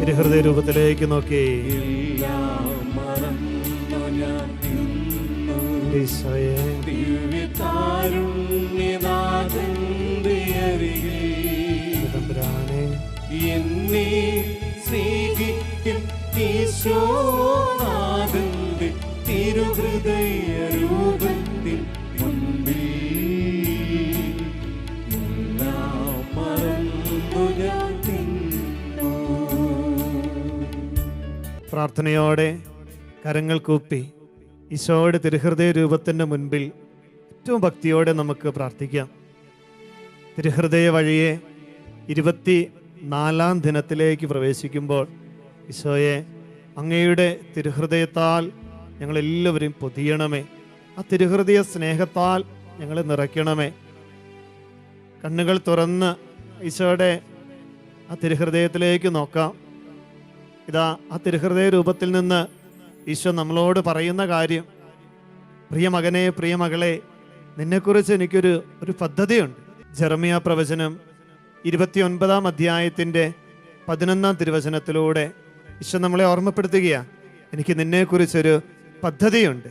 തിരുഹൃദയ രൂപത്തിലേക്ക് നോക്കി. എന്നെ സ്നേഹിക്കും ഈശോനാഥന്റെ തിരുഹൃദയ രൂപത്തിൽ പ്രാർത്ഥനയോടെ കരങ്ങൾ കൂപ്പി ഈശോയുടെ തിരുഹൃദയ രൂപത്തിന്റെ മുൻപിൽ ഏറ്റവും ഭക്തിയോടെ നമുക്ക് പ്രാർത്ഥിക്കാം. തിരുഹൃദയ വഴിയെ ഇരുപത്തി നാലാം ദിനത്തിലേക്ക് പ്രവേശിക്കുമ്പോൾ ഈശോയെ അങ്ങയുടെ തിരുഹൃദയത്താൽ ഞങ്ങളെല്ലാവരും പൊതിയണമേ. ആ തിരുഹൃദയ സ്നേഹത്താൽ ഞങ്ങളെ നിറയ്ക്കണമേ. കണ്ണുകൾ തുറന്ന് ഈശോയുടെ ആ തിരുഹൃദയത്തിലേക്ക് നോക്കാം. ഇതാ ആ തിരുഹൃദയ രൂപത്തിൽ നിന്ന് ഈശോ നമ്മളോട് പറയുന്ന കാര്യം പ്രിയ മകനെ പ്രിയ മകളെ നിന്നെക്കുറിച്ച് എനിക്കൊരു ഒരു പദ്ധതിയുണ്ട്. ജെറമിയ പ്രവചനം ഇരുപത്തിയൊൻപതാം അധ്യായത്തിന്റെ പതിനൊന്നാം തിരുവചനത്തിലൂടെ ഈശോ നമ്മളെ ഓർമ്മപ്പെടുത്തുകയാണ് എനിക്ക് നിന്നെക്കുറിച്ചൊരു പദ്ധതിയുണ്ട്.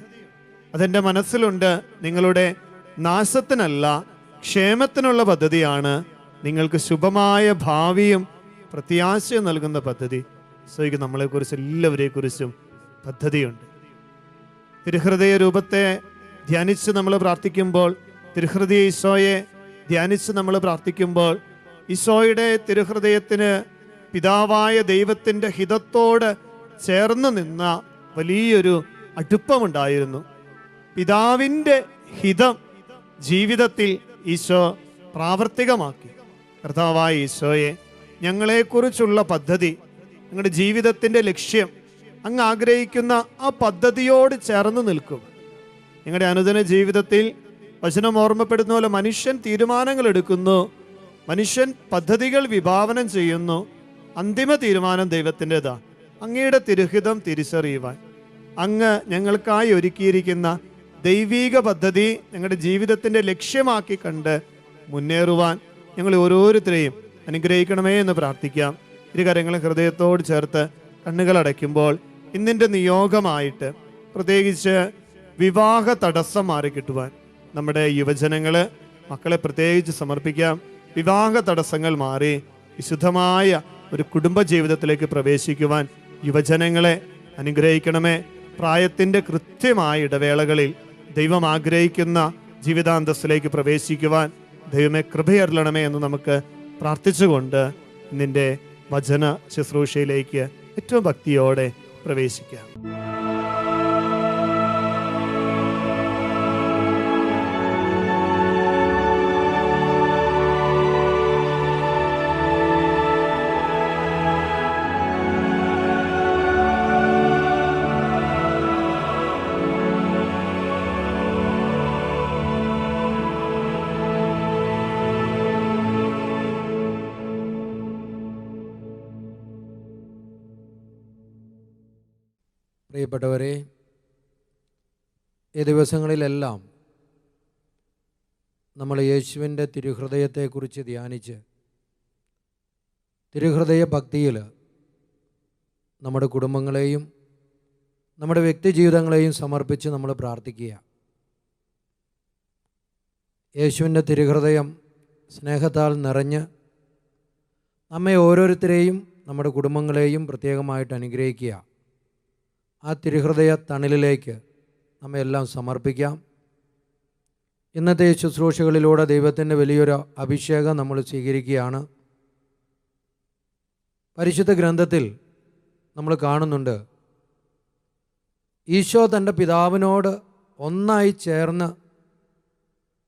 അതെന്റെ മനസ്സിലുണ്ട് നിങ്ങളുടെ നാശത്തിനല്ല ക്ഷേമത്തിനുള്ള പദ്ധതിയാണ് നിങ്ങൾക്ക് ശുഭമായ ഭാവിയും പ്രത്യാശയും നൽകുന്ന പദ്ധതി. ഈശോയ്ക്ക് നമ്മളെക്കുറിച്ച് എല്ലാവരെക്കുറിച്ചും പദ്ധതിയുണ്ട്. തിരുഹൃദയ രൂപത്തെ ധ്യാനിച്ച് നമ്മൾ പ്രാർത്ഥിക്കുമ്പോൾ തിരുഹൃദയ ഈശോയെ ധ്യാനിച്ച് നമ്മൾ പ്രാർത്ഥിക്കുമ്പോൾ ഈശോയുടെ തിരുഹൃദയത്തിന് പിതാവായ ദൈവത്തിന്റെ ഹിതത്തോട് ചേർന്ന് നിന്ന വലിയൊരു അടുപ്പമുണ്ടായിരുന്നു. പിതാവിന്റെ ഹിതം ജീവിതത്തിൽ ഈശോ പ്രാവർത്തികമാക്കി. കർത്താവായ ഈശോയെ ഞങ്ങളെക്കുറിച്ചുള്ള പദ്ധതി ഞങ്ങളുടെ ജീവിതത്തിന്റെ ലക്ഷ്യം അങ്ങ് ആഗ്രഹിക്കുന്ന ആ പദ്ധതിയോട് ചേർന്ന് നിൽക്കും. നിങ്ങളുടെ അനുദിന ജീവിതത്തിൽ വചനം ഓർമ്മപ്പെടുന്ന പോലെ മനുഷ്യൻ തീരുമാനങ്ങൾ എടുക്കുന്നു മനുഷ്യൻ പദ്ധതികൾ വിഭാവനം ചെയ്യുന്നു അന്തിമ തീരുമാനം ദൈവത്തിന്റെതാ. അങ്ങയുടെ തിരുഹിതം തിരിച്ചറിയുവാൻ. അങ്ങ് ഞങ്ങൾക്കായി ഒരുക്കിയിരിക്കുന്ന ദൈവീക പദ്ധതി ഞങ്ങളുടെ ജീവിതത്തിന്റെ ലക്ഷ്യമാക്കി കണ്ട് മുന്നേറുവാൻ ഞങ്ങൾ ഓരോരുത്തരെയും അനുഗ്രഹിക്കണമേ എന്ന് പ്രാർത്ഥിക്കാം. ഇരു കരങ്ങളും ഹൃദയത്തോട് ചേർത്ത് കണ്ണുകൾ അടയ്ക്കുമ്പോൾ ഇന്നിന്റെ നിയോഗമായിട്ട് പ്രത്യേകിച്ച് വിവാഹ തടസ്സം മാറി കിട്ടുവാൻ നമ്മുടെ യുവജനങ്ങൾ മക്കളെ പ്രത്യേകിച്ച് സമർപ്പിക്കാം. വിവാഹ തടസ്സങ്ങൾ മാറി വിശുദ്ധമായ ഒരു കുടുംബ ജീവിതത്തിലേക്ക് പ്രവേശിക്കുവാൻ യുവജനങ്ങളെ അനുഗ്രഹിക്കണമേ. പ്രായത്തിന്റെ കൃത്യമായ ഇടവേളകളിൽ ദൈവം ആഗ്രഹിക്കുന്ന ജീവിതാന്തസ്സിലേക്ക് പ്രവേശിക്കുവാൻ ദൈവമേ കൃപയറിലണമേ എന്ന് നമുക്ക് പ്രാർത്ഥിച്ചുകൊണ്ട് നിന്റെ വചന ശുശ്രൂഷയിലേക്ക് ഏറ്റവും ഭക്തിയോടെ പ്രവേശിക്കാം. പ്രിയപ്പെട്ടവരെ ഈ ദിവസങ്ങളിലെല്ലാം നമ്മൾ യേശുവിന്റെ തിരുഹൃദയത്തെക്കുറിച്ച് ധ്യാനിച്ച് തിരുഹൃദയ ഭക്തിയിൽ നമ്മുടെ കുടുംബങ്ങളെയും നമ്മുടെ വ്യക്തി ജീവിതങ്ങളെയും സമർപ്പിച്ച് നമ്മൾ പ്രാർത്ഥിക്കുക. യേശുവിന്റെ തിരുഹൃദയം സ്നേഹത്താൽ നിറഞ്ഞ് നമ്മെ ഓരോരുത്തരെയും നമ്മുടെ കുടുംബങ്ങളെയും പ്രത്യേകമായിട്ട് അനുഗ്രഹിക്കുക. ആ തിരുഹൃദയ തണലിലേക്ക് നമ്മയെല്ലാം സമർപ്പിക്കാം. ഇന്നത്തെ ശുശ്രൂഷകളിലൂടെ ദൈവത്തിന്റെ വലിയൊരു അഭിഷേകം നമ്മൾ സ്വീകരിക്കുകയാണ്. പരിശുദ്ധ ഗ്രന്ഥത്തിൽ നമ്മൾ കാണുന്നുണ്ട് ഈശോ തന്റെ പിതാവിനോട് ഒന്നായി ചേർന്ന്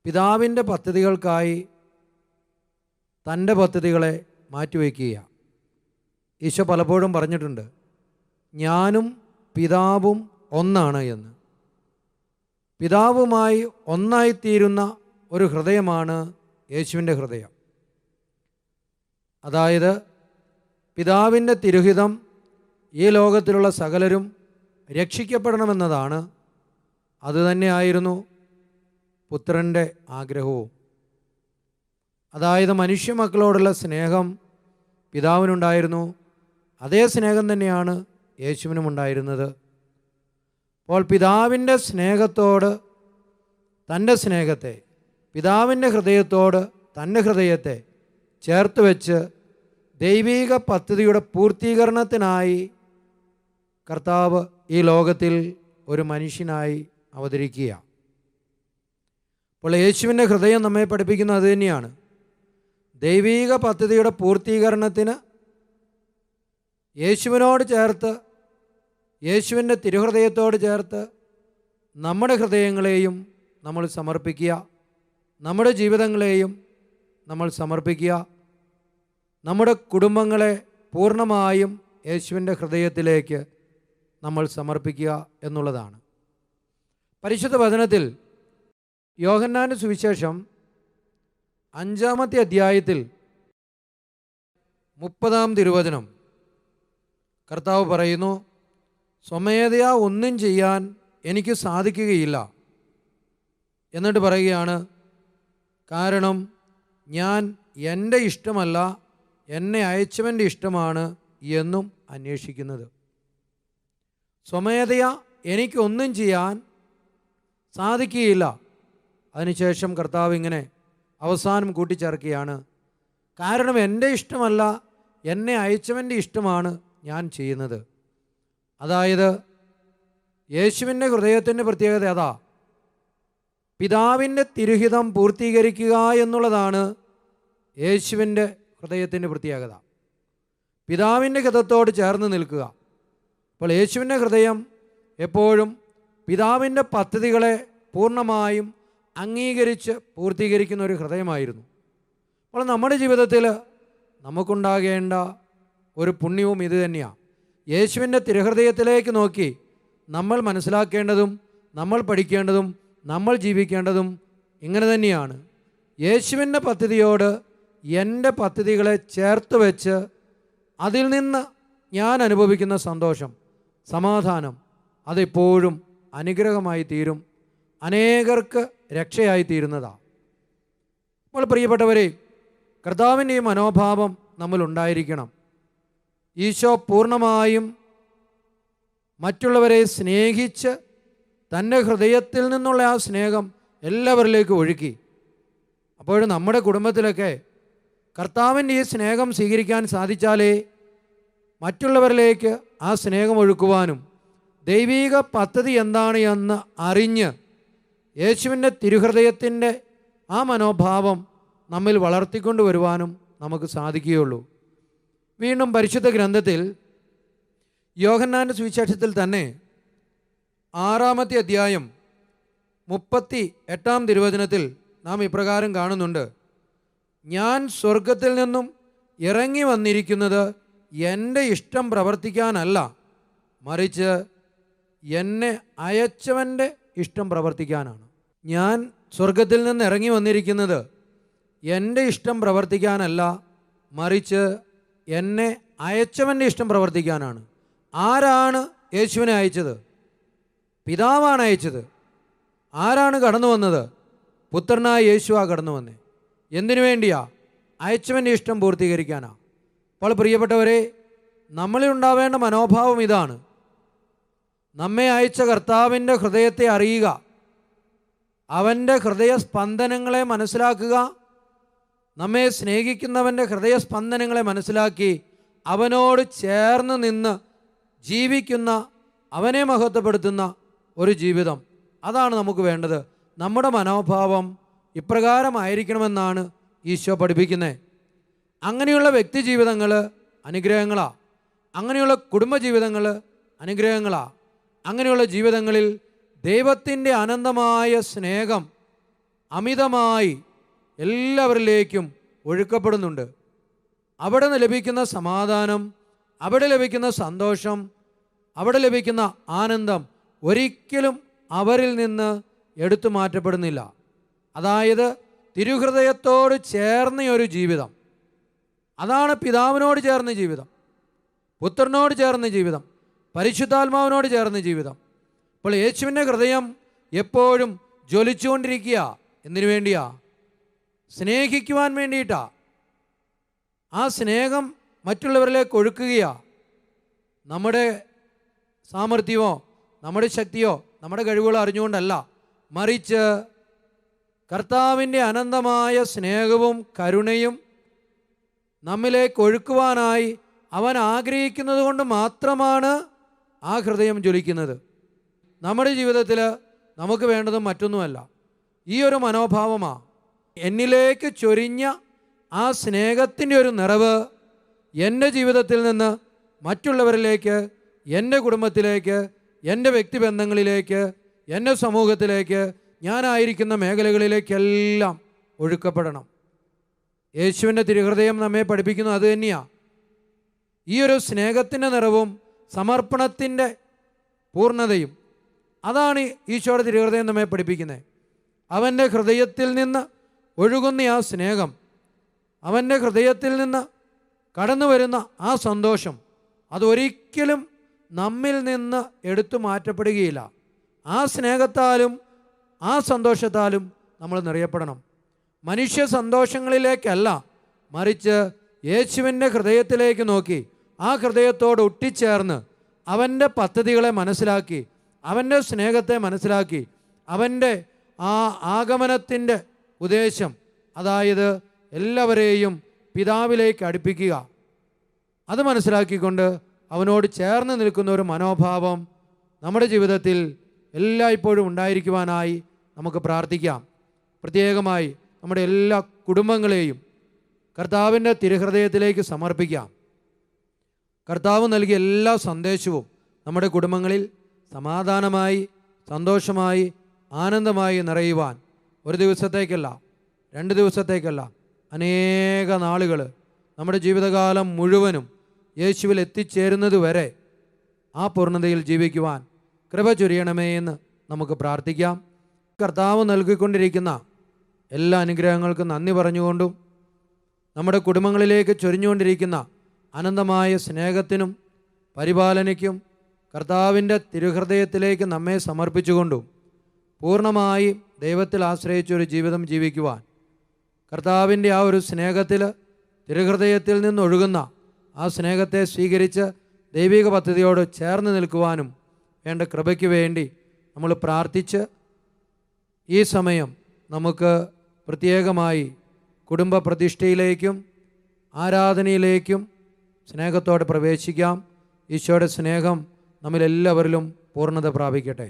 പിതാവിന്റെ പദ്ധതികൾക്കായി തന്റെ പദ്ധതികളെ മാറ്റിവെക്കുക ഈശോ പലപ്പോഴും പറഞ്ഞിട്ടുണ്ട് ഞാനും പിതാവും ഒന്നാണ് എന്ന്. പിതാവുമായി ഒന്നായിത്തീരുന്ന ഒരു ഹൃദയമാണ് യേശുവിന്റെ ഹൃദയം. അതായത് പിതാവിന്റെ തിരുഹിതം ഈ ലോകത്തിലുള്ള സകലരും രക്ഷിക്കപ്പെടണമെന്നതാണ്. അതുതന്നെയായിരുന്നു പുത്രന്റെ ആഗ്രഹവും. അതായത് മനുഷ്യ മക്കളോടുള്ള സ്നേഹം പിതാവിനുണ്ടായിരുന്നു. അതേ സ്നേഹം തന്നെയാണ് യേശുവിനും ഉണ്ടായിരുന്നത് അപ്പോൾ പിതാവിന്റെ സ്നേഹത്തോട് തന്റെ സ്നേഹത്തെ പിതാവിന്റെ ഹൃദയത്തോട് തന്റെ ഹൃദയത്തെ ചേർത്ത് വെച്ച് ദൈവീക പദ്ധതിയുടെ പൂർത്തീകരണത്തിനായി കർത്താവ് ഈ ലോകത്തിൽ ഒരു മനുഷ്യനായി അവതരിക്കുക അപ്പോൾ യേശുവിന്റെ ഹൃദയം നമ്മെ പഠിപ്പിക്കുന്നത് അത് തന്നെയാണ്. ദൈവീക പദ്ധതിയുടെ പൂർത്തീകരണത്തിന് യേശുവിനോട് ചേർത്ത് യേശുവിന്റെ തിരുഹൃദയത്തോട് ചേർത്ത് നമ്മുടെ ഹൃദയങ്ങളെയും നമ്മൾ സമർപ്പിക്കുക. നമ്മുടെ ജീവിതങ്ങളെയും നമ്മൾ സമർപ്പിക്കുക. നമ്മുടെ കുടുംബങ്ങളെ പൂർണമായും യേശുവിന്റെ ഹൃദയത്തിലേക്ക് നമ്മൾ സമർപ്പിക്കുക എന്നുള്ളതാണ്. പരിശുദ്ധ വചനത്തിൽ യോഹന്നാന്റെ സുവിശേഷം അഞ്ചാമത്തെ അധ്യായത്തിൽ മുപ്പതാം തിരുവചനം കർത്താവ് പറയുന്നു സ്വമേധയാ ഒന്നും ചെയ്യാൻ എനിക്ക് സാധിക്കുകയില്ല. എന്നിട്ട് പറയുകയാണ് കാരണം ഞാൻ എന്റെ ഇഷ്ടമല്ല എന്നെ അയച്ചവന്റെ ഇഷ്ടമാണ് എന്നും അന്വേഷിക്കുന്നത്. സ്വമേധയാ എനിക്കൊന്നും ചെയ്യാൻ സാധിക്കുകയില്ല. അതിനുശേഷം കർത്താവ് ഇങ്ങനെ അവസാനം കൂട്ടിച്ചേർക്കുകയാണ് കാരണം എന്റെ ഇഷ്ടമല്ല എന്നെ അയച്ചവന്റെ ഇഷ്ടമാണ് ഞാൻ ചെയ്യുന്നത്. അതായത് യേശുവിന്റെ ഹൃദയത്തിന്റെ പ്രത്യേകത അതാ. പിതാവിന്റെ തിരുഹിതം പൂർത്തീകരിക്കുക എന്നുള്ളതാണ് യേശുവിന്റെ ഹൃദയത്തിന്റെ പ്രത്യേകത. പിതാവിന്റെ ഹിതത്തോട് ചേർന്ന് നിൽക്കുക. അപ്പോൾ യേശുവിന്റെ ഹൃദയം എപ്പോഴും പിതാവിന്റെ പദ്ധതികളെ പൂർണമായും അംഗീകരിച്ച് പൂർത്തീകരിക്കുന്ന ഒരു ഹൃദയമായിരുന്നു. അപ്പോൾ നമ്മുടെ ജീവിതത്തിൽ നമുക്കുണ്ടാകേണ്ട ഒരു പുണ്യവും ഇത് തന്നെയാണ് യേശുവിന്റെ തിരുഹൃദയത്തിലേക്ക് നോക്കി നമ്മൾ മനസ്സിലാക്കേണ്ടതും നമ്മൾ പഠിക്കേണ്ടതും നമ്മൾ ജീവിക്കേണ്ടതും ഇങ്ങനെ തന്നെയാണ്. യേശുവിന്റെ പദ്ധതിയോട് എന്റെ പദ്ധതികളെ ചേർത്ത് വെച്ച് അതിൽ നിന്ന് ഞാൻ അനുഭവിക്കുന്ന സന്തോഷം സമാധാനം അതെപ്പോഴും അനുഗ്രഹമായി തീരും അനേകർക്ക് രക്ഷയായി തീരുന്നതാണ് അപ്പോൾ പ്രിയപ്പെട്ടവരെ കർത്താവിന്റെ ഈ മനോഭാവം നമ്മൾ ഉണ്ടായിരിക്കണം. ഈശോ പൂർണമായും മറ്റുള്ളവരെ സ്നേഹിച്ച് തന്റെ ഹൃദയത്തിൽ നിന്നുള്ള ആ സ്നേഹം എല്ലാവരിലേക്കും ഒഴുക്കി. അപ്പോഴും നമ്മുടെ കുടുംബത്തിലൊക്കെ കർത്താവിന്റെ ഈ സ്നേഹം സ്വീകരിക്കാൻ സാധിച്ചാലേ മറ്റുള്ളവരിലേക്ക് ആ സ്നേഹം ഒഴുക്കുവാനും ദൈവീക പദ്ധതി എന്താണ് എന്ന് അറിഞ്ഞ് യേശുവിന്റെ തിരുഹൃദയത്തിന്റെ ആ മനോഭാവം നമ്മിൽ വളർത്തിക്കൊണ്ട് വരുവാനും നമുക്ക് സാധിക്കുകയുള്ളൂ. വീണ്ടും പരിശുദ്ധ ഗ്രന്ഥത്തിൽ യോഹന്നാന്റെ സുവിശേഷത്തിൽ തന്നെ ആറാമത്തെ അധ്യായം മുപ്പത്തി എട്ടാം തിരുവചനത്തിൽ നാം ഇപ്രകാരം കാണുന്നുണ്ട്. ഞാൻ സ്വർഗത്തിൽ നിന്നും ഇറങ്ങി വന്നിരിക്കുന്നത് എന്റെ ഇഷ്ടം പ്രവർത്തിക്കാനല്ല. മറിച്ച് എന്നെ അയച്ചവന്റെ ഇഷ്ടം പ്രവർത്തിക്കാനാണ്. ഞാൻ സ്വർഗത്തിൽ നിന്ന് ഇറങ്ങി വന്നിരിക്കുന്നത് എന്റെ ഇഷ്ടം പ്രവർത്തിക്കാനല്ല. മറിച്ച് എന്നെ അയച്ചവന്റെ ഇഷ്ടം പ്രവർത്തിക്കാനാണ്. ആരാണ് യേശുവിനെ അയച്ചത്? പിതാവാണ് അയച്ചത്. ആരാണ് കടന്നു വന്നത്? പുത്രനായ യേശുവാ കടന്നു വന്നേ. എന്തിനു വേണ്ടിയാ? അയച്ചവന്റെ ഇഷ്ടം പൂർത്തീകരിക്കാനാ. അപ്പോൾ പ്രിയപ്പെട്ടവരെ നമ്മളിൽ ഉണ്ടാവേണ്ട മനോഭാവം ഇതാണ്. നമ്മെ അയച്ച കർത്താവിന്റെ ഹൃദയത്തെ അറിയുക. അവന്റെ ഹൃദയ സ്പന്ദനങ്ങളെ മനസ്സിലാക്കുക. നമ്മെ സ്നേഹിക്കുന്നവന്റെ ഹൃദയസ്പന്ദനങ്ങളെ മനസ്സിലാക്കി അവനോട് ചേർന്ന് നിന്ന് ജീവിക്കുന്ന അവനെ മഹത്വപ്പെടുത്തുന്ന ഒരു ജീവിതം. അതാണ് നമുക്ക് വേണ്ടത്. നമ്മുടെ മനോഭാവം ഇപ്രകാരമായിരിക്കണമെന്നാണ് ഈശോ പഠിപ്പിക്കുന്നത് അങ്ങനെയുള്ള വ്യക്തി ജീവിതങ്ങൾ അനുഗ്രഹങ്ങളാണ് അങ്ങനെയുള്ള കുടുംബജീവിതങ്ങൾ അനുഗ്രഹങ്ങളാണ് അങ്ങനെയുള്ള ജീവിതങ്ങളിൽ ദൈവത്തിന്റെ അനന്തമായ സ്നേഹം അമിതമായി എല്ലാവരിലേക്കും ഒഴുക്കപ്പെടുന്നുണ്ട്. അവിടെ നിന്ന് ലഭിക്കുന്ന സമാധാനം അവിടെ ലഭിക്കുന്ന സന്തോഷം അവിടെ ലഭിക്കുന്ന ആനന്ദം ഒരിക്കലും അവരിൽ നിന്ന് എടുത്തു മാറ്റപ്പെടുന്നില്ല. അതായത് തിരുഹൃദയത്തോട് ചേർന്ന ഒരു ജീവിതം. അതാണ് പിതാവിനോട് ചേർന്ന ജീവിതം. പുത്രനോട് ചേർന്ന ജീവിതം. പരിശുദ്ധാത്മാവിനോട് ചേർന്ന ജീവിതം. അപ്പോൾ യേശുവിന്റെ ഹൃദയം എപ്പോഴും ജ്വലിച്ചുകൊണ്ടിരിക്കുക. എന്തിനു വേണ്ടിയാ? സ്നേഹിക്കുവാൻ വേണ്ടിയിട്ടാ. ആ സ്നേഹം മറ്റുള്ളവരിലേക്ക് ഒഴുക്കുകയാ. നമ്മുടെ സാമർഥ്യമോ നമ്മുടെ ശക്തിയോ നമ്മുടെ കഴിവുകളോ അറിഞ്ഞുകൊണ്ടല്ല. മറിച്ച് കർത്താവിന്റെ അനന്തമായ സ്നേഹവും കരുണയും നമ്മിലേക്ക് ഒഴുക്കുവാനായി അവൻ ആഗ്രഹിക്കുന്നത് കൊണ്ട് മാത്രമാണ് ആ ഹൃദയം ജ്വലിക്കുന്നത്. നമ്മുടെ ജീവിതത്തിൽ നമുക്ക് വേണ്ടതും മറ്റൊന്നുമല്ല. ഈ ഒരു മനോഭാവമാണ് എന്നിലേക്ക് ചൊരിഞ്ഞ ആ സ്നേഹത്തിന്റെ ഒരു നിറവ് എന്റെ ജീവിതത്തിൽ നിന്ന് മറ്റുള്ളവരിലേക്ക് എന്റെ കുടുംബത്തിലേക്ക് എന്റെ വ്യക്തിബന്ധങ്ങളിലേക്ക് എന്റെ സമൂഹത്തിലേക്ക് ഞാനായിരിക്കുന്ന മേഖലകളിലേക്കെല്ലാം ഒഴുക്കപ്പെടണം. യേശുവിന്റെ തിരുഹൃദയം നമ്മെ പഠിപ്പിക്കുന്നു അത് തന്നെയാണ് ഈ ഒരു സ്നേഹത്തിന്റെ നിറവും സമർപ്പണത്തിന്റെ പൂർണതയും അതാണ് ഈശോയുടെ തിരുഹൃദയം നമ്മെ പഠിപ്പിക്കുന്നത്. അവന്റെ ഹൃദയത്തിൽ നിന്ന് ഒഴുകുന്ന ആ സ്നേഹം അവന്റെ ഹൃദയത്തിൽ നിന്ന് കടന്നു വരുന്ന ആ സന്തോഷം അതൊരിക്കലും നമ്മിൽ നിന്ന് എടുത്തു മാറ്റപ്പെടുകയില്ല. ആ സ്നേഹത്താലും ആ സന്തോഷത്താലും നമ്മൾ നിറയപ്പെടണം. മനുഷ്യ സന്തോഷങ്ങളിലേക്കല്ല മറിച്ച് യേശുവിന്റെ ഹൃദയത്തിലേക്ക് നോക്കി ആ ഹൃദയത്തോട് ഒട്ടിച്ചേർന്ന് അവന്റെ പദ്ധതികളെ മനസ്സിലാക്കി അവന്റെ സ്നേഹത്തെ മനസ്സിലാക്കി അവന്റെ ആ ആഗമനത്തിന്റെ ഉദ്ദേശം അതായത് എല്ലാവരെയും പിതാവിലേക്ക് അടുപ്പിക്കുക. അത് മനസ്സിലാക്കിക്കൊണ്ട് അവനോട് ചേർന്ന് നിൽക്കുന്ന ഒരു മനോഭാവം നമ്മുടെ ജീവിതത്തിൽ എല്ലായ്പ്പോഴും ഉണ്ടായിരിക്കുവാനായി നമുക്ക് പ്രാർത്ഥിക്കാം. പ്രത്യേകമായി നമ്മുടെ എല്ലാ കുടുംബങ്ങളെയും കർത്താവിന്റെ തിരുഹൃദയത്തിലേക്ക് സമർപ്പിക്കാം. കർത്താവ് നൽകിയ എല്ലാ സന്ദേശവും നമ്മുടെ കുടുംബങ്ങളിൽ സമാധാനമായി സന്തോഷമായി ആനന്ദമായി നിറയുവാൻ ഒരു ദിവസത്തേക്കല്ല രണ്ട് ദിവസത്തേക്കല്ല അനേക നാളുകൾ നമ്മുടെ ജീവിതകാലം മുഴുവനും യേശുവിൽ എത്തിച്ചേരുന്നത് വരെ ആ പൂർണതയിൽ ജീവിക്കുവാൻ കൃപ ചൊരിയണമേ എന്ന് നമുക്ക് പ്രാർത്ഥിക്കാം. കർത്താവ് നൽകിക്കൊണ്ടിരിക്കുന്ന എല്ലാ അനുഗ്രഹങ്ങൾക്കും നന്ദി പറഞ്ഞുകൊണ്ടും നമ്മുടെ കുടുംബങ്ങളിലേക്ക് ചൊരിഞ്ഞുകൊണ്ടിരിക്കുന്ന അനന്തമായ സ്നേഹത്തിനും പരിപാലനയ്ക്കും കർത്താവിന്റെ തിരുഹൃദയത്തിലേക്ക് നമ്മെ സമർപ്പിച്ചുകൊണ്ടും പൂർണമായി ദൈവത്തിൽ ആശ്രയിച്ചൊരു ജീവിതം ജീവിക്കുവാൻ കർത്താവിന്റെ ആ ഒരു സ്നേഹത്തിൽ തിരുഹൃദയത്തിൽ നിന്നൊഴുകുന്ന ആ സ്നേഹത്തെ സ്വീകരിച്ച് ദൈവിക പദ്ധതിയോട് ചേർന്ന് നിൽക്കുവാനും വേണ്ട കൃപയ്ക്ക് വേണ്ടി നമ്മൾ പ്രാർത്ഥിച്ച് ഈ സമയം നമുക്ക് പ്രത്യേകമായി കുടുംബ പ്രതിഷ്ഠയിലേക്കും ആരാധനയിലേക്കും സ്നേഹത്തോടെ പ്രവേശിക്കാം. ഈശോയുടെ സ്നേഹം നമ്മിലെല്ലാവരിലും പൂർണത പ്രാപിക്കട്ടെ.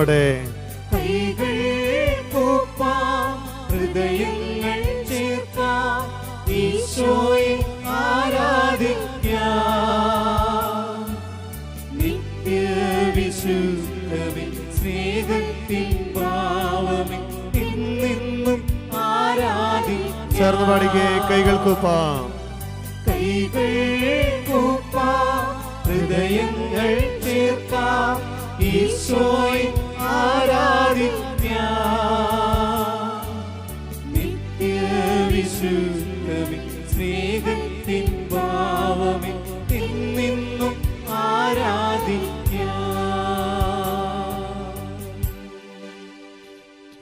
പ്രാർത്ഥനയോടെ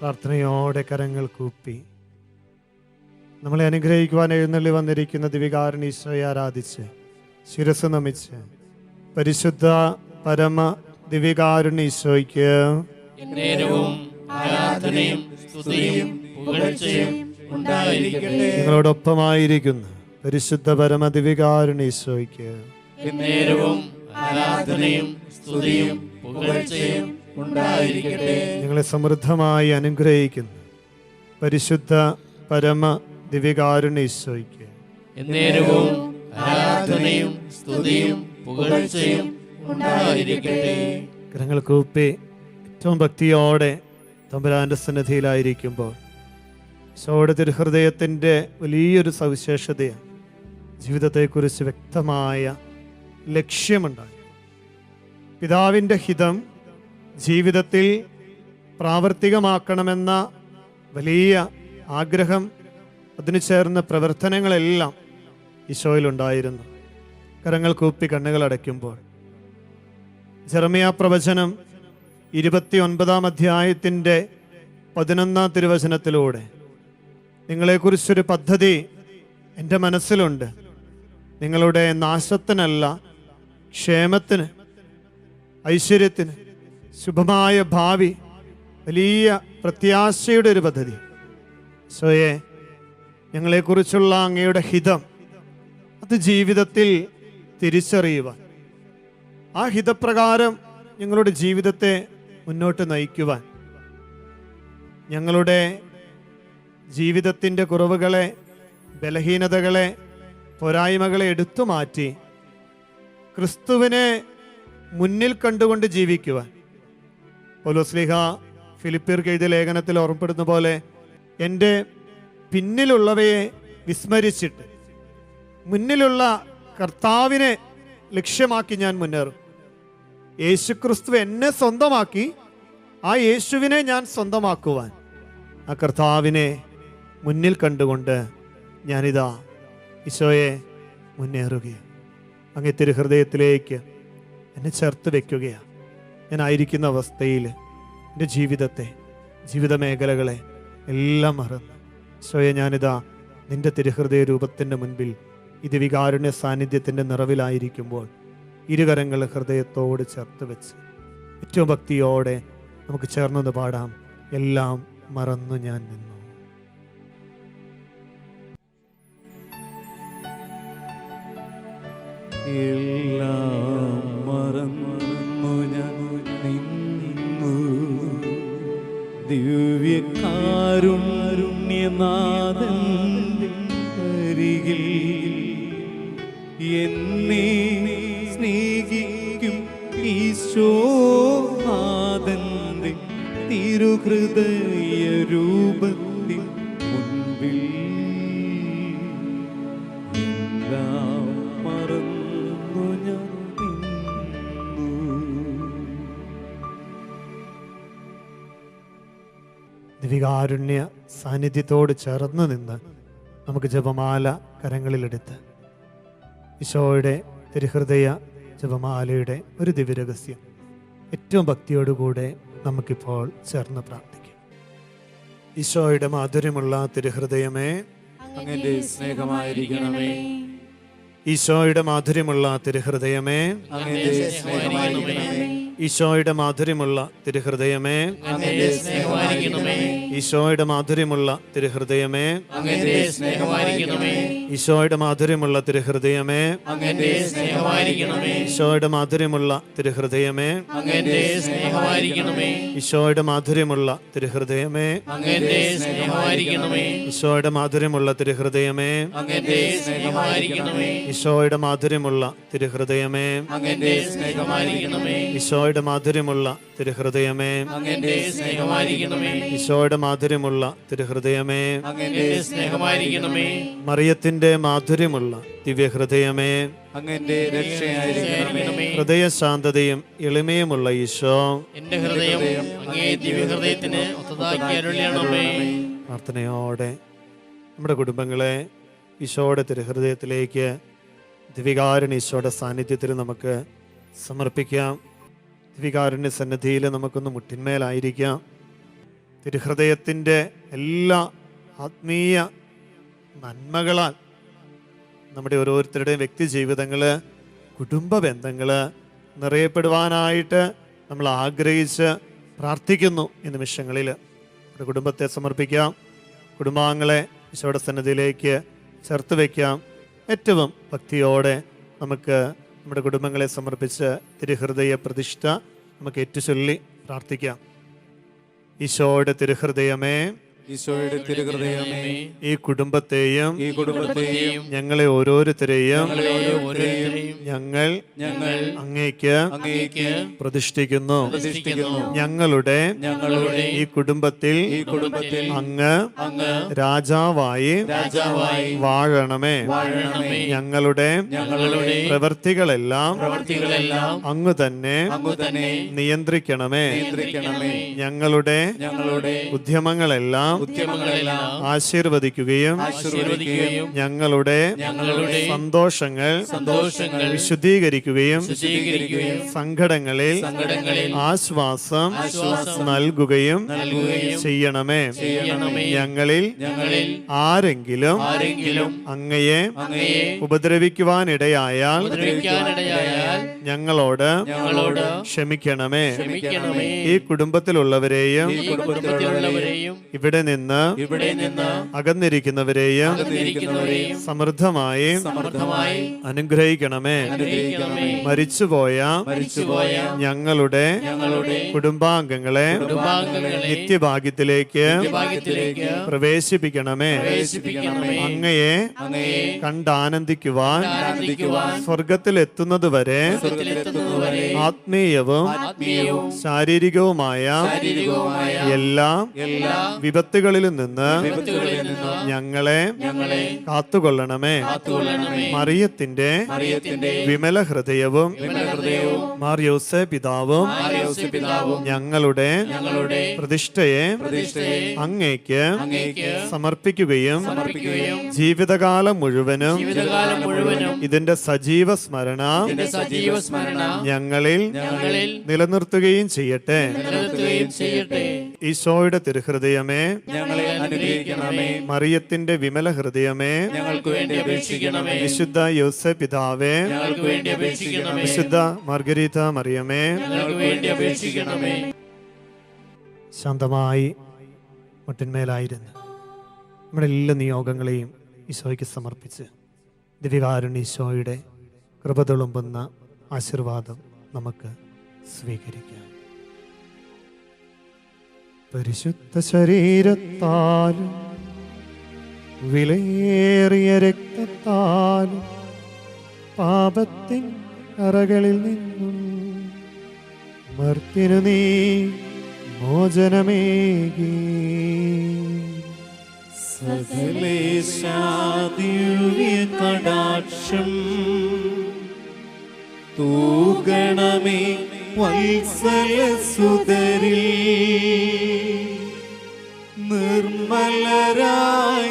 പ്രാർത്ഥനയോടെ കരങ്ങൾ കൂപ്പി. നമ്മളെ അനുഗ്രഹിക്കുവാൻ എഴുന്നള്ളി വന്നിരിക്കുന്ന ദിവികാരണ ഈശോയെ ആരാധിച്ച് ശിരസ് നമിച്ച് പരിശുദ്ധ പരമ ദിവികാരുണ്യ ഈശോയ്ക്ക് നേരവും ആരാധനയും സ്തുതിയും പുകഴ്ചയും ഉണ്ടായിരിക്കട്ടെ. നിങ്ങളോടൊപ്പമായിരിക്കുന്ന പരിശുദ്ധ പരമ ദിവികാരുണ്യ ഈശോയ്ക്ക് നേരവും ആരാധനയും സ്തുതിയും പുകഴ്ചയും ഉണ്ടായിരിക്കട്ടെ. നിങ്ങളെ സമൃദ്ധമായി അനുഗ്രഹിക്കുന്നു പരിശുദ്ധ പരമ ദിവികാരുണ്യ ഗ്രഹങ്ങൾ ആരാധനയും സ്തുതിയും പുകഴ്ചയും ഉണ്ടായിരിക്കട്ടെ. കരങ്ങൾ കൂപ്പി ഏറ്റവും ഭക്തിയോടെ തമ്പുരാന്റെ സന്നിധിയിലായിരിക്കുമ്പോൾ ഈശോയുടെ തിരുഹൃദയത്തിന്റെ വലിയൊരു സവിശേഷതയാണ് ജീവിതത്തെക്കുറിച്ച് വ്യക്തമായ ലക്ഷ്യമുണ്ടായി. പിതാവിന്റെ ഹിതം ജീവിതത്തിൽ പ്രാവർത്തികമാക്കണമെന്ന വലിയ ആഗ്രഹം അതിനു ചേർന്ന പ്രവർത്തനങ്ങളെല്ലാം ഈശോയിലുണ്ടായിരുന്നു. കരങ്ങൾ കൂപ്പി കണ്ണുകൾ അടയ്ക്കുമ്പോൾ ജെറമിയ പ്രവചനം ഇരുപത്തി ഒൻപതാം അധ്യായത്തിന്റെ പതിനൊന്നാം തിരുവചനത്തിലൂടെ. നിങ്ങളെക്കുറിച്ചൊരു പദ്ധതി എന്റെ മനസ്സിലുണ്ട്. നിങ്ങളുടെ നാശത്തിനല്ല ക്ഷേമത്തിന് ഐശ്വര്യത്തിന് ശുഭമായ ഭാവി വലിയ പ്രത്യാശയുടെ ഒരു പദ്ധതി. സോയെ ഞങ്ങളെക്കുറിച്ചുള്ള അങ്ങയുടെ ഹിതം അത് ജീവിതത്തിൽ തിരിച്ചറിയുവാൻ. ആ ഹിതപ്രകാരം ഞങ്ങളുടെ ജീവിതത്തെ മുന്നോട്ട് നയിക്കുവാൻ. ഞങ്ങളുടെ ജീവിതത്തിന്റെ കുറവുകളെ ബലഹീനതകളെ പോരായ്മകളെ എടുത്തു മാറ്റി ക്രിസ്തുവിനെ മുന്നിൽ കണ്ടുകൊണ്ട് ജീവിക്കുവാൻ. പൊലോസ്ലിഹ ഫിലിപ്പിയർക്ക് എഴുതിയ ലേഖനത്തിൽ ഓർമ്മപ്പെടുന്ന പോലെ എന്റെ പിന്നിലുള്ളവയെ വിസ്മരിച്ചിട്ട് മുന്നിലുള്ള കർത്താവിനെ ലക്ഷ്യമാക്കി ഞാൻ മുന്നേറും. യേശുക്രിസ്തു എന്നെ സ്വന്തമാക്കി ആ യേശുവിനെ ഞാൻ സ്വന്തമാക്കുവാൻ. ആ കർത്താവിനെ മുന്നിൽ കണ്ടുകൊണ്ട് ഞാനിതാ ഈശോയെ മുന്നേറുകയാണ്. അങ്ങേ തിരുഹൃദയത്തിലേക്ക് എന്നെ ചേർത്ത് വെക്കുകയാണ്. ഞാനായിരിക്കുന്ന അവസ്ഥയിൽ എന്റെ ജീവിതത്തെ ജീവിത മേഖലകളെ എല്ലാം മറന്ന് ഈശോയെ ഞാനിതാ നിന്റെ തിരുഹൃദയ രൂപത്തിന്റെ മുൻപിൽ ഇത് വികാരുണ്യ സാന്നിധ്യത്തിന്റെ നിറവിലായിരിക്കുമ്പോൾ ഇരുകരങ്ങൾ ഹൃദയത്തോട് ചേർത്ത് വെച്ച് ഏറ്റവും ഭക്തിയോടെ നമുക്ക് ചേർന്നത് പാടാം. എല്ലാം മറന്നു ഞാൻ നിന്നു. എല്ലാം മറന്നു ഞാൻ നിന്നു. അരികിൽ എന്നെ സ്നേഹിക്കും ഈശോനാഥന്റെ തിരുഹൃദയ രൂപത്തിൽ മുൻപിൽ ദിവികാരുണ്യ സാന്നിധ്യത്തോട് ചേർന്ന് നിന്ന് നമുക്ക് ജപമാല കരങ്ങളിലെടുത്ത് ഈശോയുടെ തിരുഹൃദയ ജപമാലയുടെ ഒരു ദിവ്യരഹസ്യം. ഏറ്റവും ഭക്തിയോടുകൂടെ നമുക്കിപ്പോൾ ചേർന്ന് പ്രാർത്ഥിക്കാം. ഈശോയുടെ മാധുര്യമുള്ള തിരുഹൃദയമേ അങ്ങന്റെ സ്നേഹമായിരിക്കണമേ. ഈശോയുടെ മാധുര്യമുള്ള തിരുഹൃദയമേ അങ്ങന്റെ സ്നേഹമായിരിക്കണമേ. ഈശോയുടെ മാധുര്യമുള്ള തിരുഹൃദയമേ. ഈശോയുടെ മാധുര്യമുള്ള തിരുഹൃദയമേ. ഈശോയുടെ മാധുര്യമുള്ള തിരുഹൃദയമേ. ഈശോയുടെ മാധുര്യമുള്ള തിരുഹൃദയമേ. ഈശോയുടെ മാധുര്യമുള്ള തിരുഹൃദയമേ. ഈശോയുടെ മാധുര്യമുള്ള തിരുഹൃദയമേ. ഈശോയുടെ മാധുര്യമുള്ള തിരുഹൃദയമേ. ഈശോ ഈശോയുടെ ഈശോയുടെ മാധുര്യമുള്ള തിരുഹൃദയമേ. ഈശോയുടെ മാധുര്യമുള്ള തിരുഹൃദയമേ. മറിയത്തിന്റെ മാധുര്യമുള്ള ദിവ്യഹൃദയമേ. ഹൃദയശാന്തതയും എളിമയുമുള്ള ഈശോ. എന്റെ ഹൃദയം ദിവ്യഹൃദയത്തിന് പ്രാർത്ഥനയോടെ നമ്മുടെ കുടുംബങ്ങളെ ഈശോയുടെ തിരുഹൃദയത്തിലേക്ക് ദിവികാരൻ ഈശോയുടെ സാന്നിധ്യത്തിൽ നമുക്ക് സമർപ്പിക്കാം. ദിവികാരുണ്യ സന്നദ്ധിയിൽ നമുക്കൊന്ന് മുട്ടിന്മേലായിരിക്കാം. തിരുഹൃദയത്തിന്റെ എല്ലാ ആത്മീയ നന്മകളാൽ നമ്മുടെ ഓരോരുത്തരുടെയും വ്യക്തി ജീവിതങ്ങൾ കുടുംബ ബന്ധങ്ങൾ നിറയപ്പെടുവാനായിട്ട് നമ്മൾ ആഗ്രഹിച്ച് പ്രാർത്ഥിക്കുന്നു ഈ നിമിഷങ്ങളിൽ. നമ്മുടെ കുടുംബത്തെ സമർപ്പിക്കാം. കുടുംബാംഗങ്ങളെ ഈശോയുടെ സന്നദ്ധിയിലേക്ക് ചേർത്ത് വയ്ക്കാം. ഏറ്റവും ഭക്തിയോടെ നമുക്ക് നമ്മുടെ കുടുംബങ്ങളെ സമർപ്പിച്ച് തിരുഹൃദയ പ്രതിഷ്ഠ നമുക്ക് ഏറ്റുചൊല്ലി പ്രാർത്ഥിക്കാം. ഈശോയുടെ തിരുഹൃദയമേ ഈശോയുടെ തിരുഹൃദയമേ ഈ കുടുംബത്തെയും ഈ കുടുംബത്തെയും ഞങ്ങളെ ഓരോരുത്തരെയും ഞങ്ങൾ ഞങ്ങൾ അങ്ങേക്ക് അങ്ങേക്ക് പ്രതിഷ്ഠിക്കുന്നു. പ്രതിഷ്ഠിക്കുന്നു. ഞങ്ങളുടെ ഞങ്ങളുടെ ഈ കുടുംബത്തിൽ ഈ കുടുംബത്തിൽ അങ്ങ് അങ്ങ് രാജാവായി രാജാവായി വാഴണമേ. വാഴണമേ. ഞങ്ങളുടെ ഞങ്ങളുടെ പ്രവൃത്തികളെല്ലാം പ്രവൃത്തികളെല്ലാം അങ്ങ് തന്നെ അങ്ങ് തന്നെ നിയന്ത്രിക്കണമേ. നിയന്ത്രിക്കണമേ. ഞങ്ങളുടെ ഞങ്ങളുടെ ഉദ്യമങ്ങളെല്ലാം ഉദ്യമങ്ങളെല്ലാം ആശീർവദിക്കുകയും ആശീർവദിക്കുകയും ഞങ്ങളുടെ ഞങ്ങളുടെ സന്തോഷങ്ങൾ സന്തോഷങ്ങൾ വിശുദ്ധീകരിക്കുകയും വിശുദ്ധീകരിക്കുകയും സങ്കടങ്ങളിൽ സങ്കടങ്ങളിൽ ആശ്വാസം ആശ്വാസം നൽകുകയും ചെയ്യണമേ. ചെയ്യണമേ. ഞങ്ങളിൽ ഞങ്ങളിൽ ആരെങ്കിലും ആരെങ്കിലും അങ്ങയെ അങ്ങയെ ഉപദ്രവിക്കുവാനിടയായാൽ ഞങ്ങളോട് ഞങ്ങളോട് ക്ഷമിക്കണമേ. ക്ഷമിക്കണമേ. ഈ കുടുംബത്തിലുള്ളവരെയും ഈ കുടുംബത്തിലുള്ളവരെയും ഇവിടെ നിന്ന് ഇവിടെ നിന്ന് അകന്നിരിക്കുന്നവരെയും സമൃദ്ധമായി അനുഗ്രഹിക്കണമേ. മരിച്ചുപോയ മരിച്ചുപോയ ഞങ്ങളുടെ ഞങ്ങളുടെ കുടുംബാംഗങ്ങളെ നിത്യഭാഗ്യത്തിലേക്ക് ഭാഗ്യത്തിലേക്ക് പ്രവേശിപ്പിക്കണമേ. അങ്ങയെ കണ്ടാനന്ദിക്കുവാൻ ആനന്ദിക്കുവാൻ സ്വർഗത്തിലെത്തുന്നതുവരെ സ്വർഗത്തിലെത്തുന്നതുവരെ ആത്മീയവും ശാരീരികവുമായ ശാരീരികവുമായ എല്ലാ എല്ലാ വിപത്തുകളിൽ നിന്ന് ഞങ്ങളെ കാത്തുകൊള്ളണമേ. മറിയത്തിന്റെ വിമല ഹൃദയവും മാറിയോസ് പിതാവും ഞങ്ങളുടെ പ്രതിഷ്ഠയെ അങ്ങേക്ക് സമർപ്പിക്കുകയും ജീവിതകാലം മുഴുവനും ഇതിന്റെ സജീവ സ്മരണ ഞങ്ങളിൽ നിലനിർത്തുകയും ചെയ്യട്ടെ. ഈശോയുടെ തിരുഹൃദയമേ ഞങ്ങളെ അനുഗ്രഹിക്കണമേ. മറിയത്തിന്റെ വിമല ഹൃദയമേ. ഞങ്ങൾക്ക് വേണ്ടി അപേക്ഷിക്കണമേ. വിശുദ്ധ യോസ പിതാവേ ഞങ്ങൾക്ക് വേണ്ടി അപേക്ഷിക്കണമേ. വിശുദ്ധ മാർഗരീത മറിയമേ. ഞങ്ങൾക്ക് വേണ്ടി അപേക്ഷിക്കണമേ. ശാന്തമായി മുട്ടിന്മേലായിരുന്നു. നമ്മുടെ എല്ലാ നിയോഗങ്ങളെയും ഈശോയ്ക്ക് സമർപ്പിച്ച് ദിവ്യകാരുണ്യ ഈശോയുടെ കൃപ തുളുമ്പുന്ന ആശീർവാദം നമുക്ക് സ്വീകരിക്കാം. പരിശുദ്ധ ശരീരത്താലും വിലയേറിയ രക്തത്താലും പാപത്തിൻ അറകളിൽ നിന്നും മർത്തിനു നീ മോചനമേകി. സകലേശാദിവ്യ കടാക്ഷം തൂഗണമേ വത്സല സുതരിൽ. നിർമ്മലരായി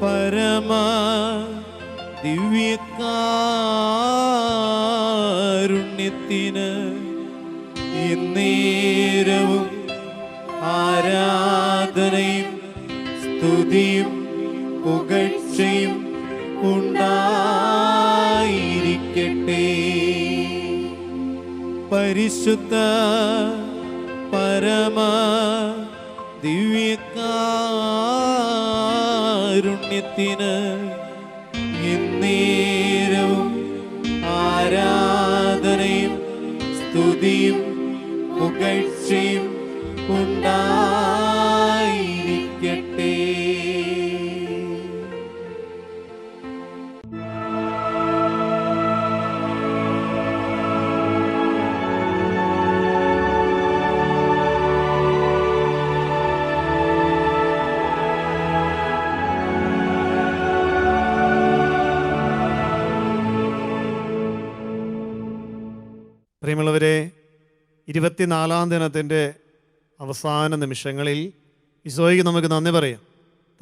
പരമ ദിവ്യകാരുണ്യത്തിന് ഇന്നേരവും ആരാധനയും സ്തുതിയും പുകഴ്ചയും ഉണ്ടായിരിക്കട്ടെ. പരിശുദ്ധ ദിവ്യകാരുണ്യത്തിന് എന്നേരവും ആരാധനയും സ്തുതിയും പുകഴ്ചയും ഉണ്ടായിരിക്കട്ടെ. ഇരുപത്തിനാലാം ദിനത്തിന്റെ അവസാന നിമിഷങ്ങളിൽ ഈശോയ്ക്ക് നമുക്ക് നന്ദി പറയാം.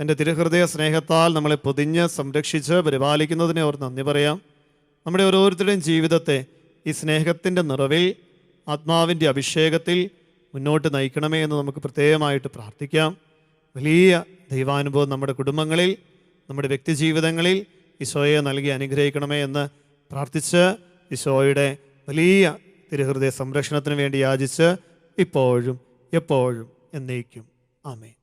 തന്റെ തിരുഹൃദയ സ്നേഹത്താൽ നമ്മളെ പൊതിഞ്ഞ് സംരക്ഷിച്ച് പരിപാലിക്കുന്നതിനെ ഓർ നന്ദി പറയാം. നമ്മുടെ ഓരോരുത്തരുടെയും ജീവിതത്തെ ഈ സ്നേഹത്തിന്റെ നിറവിൽ ആത്മാവിന്റെ അഭിഷേകത്തിൽ മുന്നോട്ട് നയിക്കണമേ എന്ന് നമുക്ക് പ്രത്യേകമായിട്ട് പ്രാർത്ഥിക്കാം. വലിയ ദൈവാനുഭവം നമ്മുടെ കുടുംബങ്ങളിൽ നമ്മുടെ വ്യക്തിജീവിതങ്ങളിൽ ഈശോയെ നൽകി അനുഗ്രഹിക്കണമേ എന്ന് പ്രാർത്ഥിച്ച് ഈശോയുടെ വലിയ തിരുഹൃദയ സംരക്ഷണത്തിന് വേണ്ടി യാചിച്ച് ഇപ്പോഴും എപ്പോഴും എന്നേക്കും. ആമേ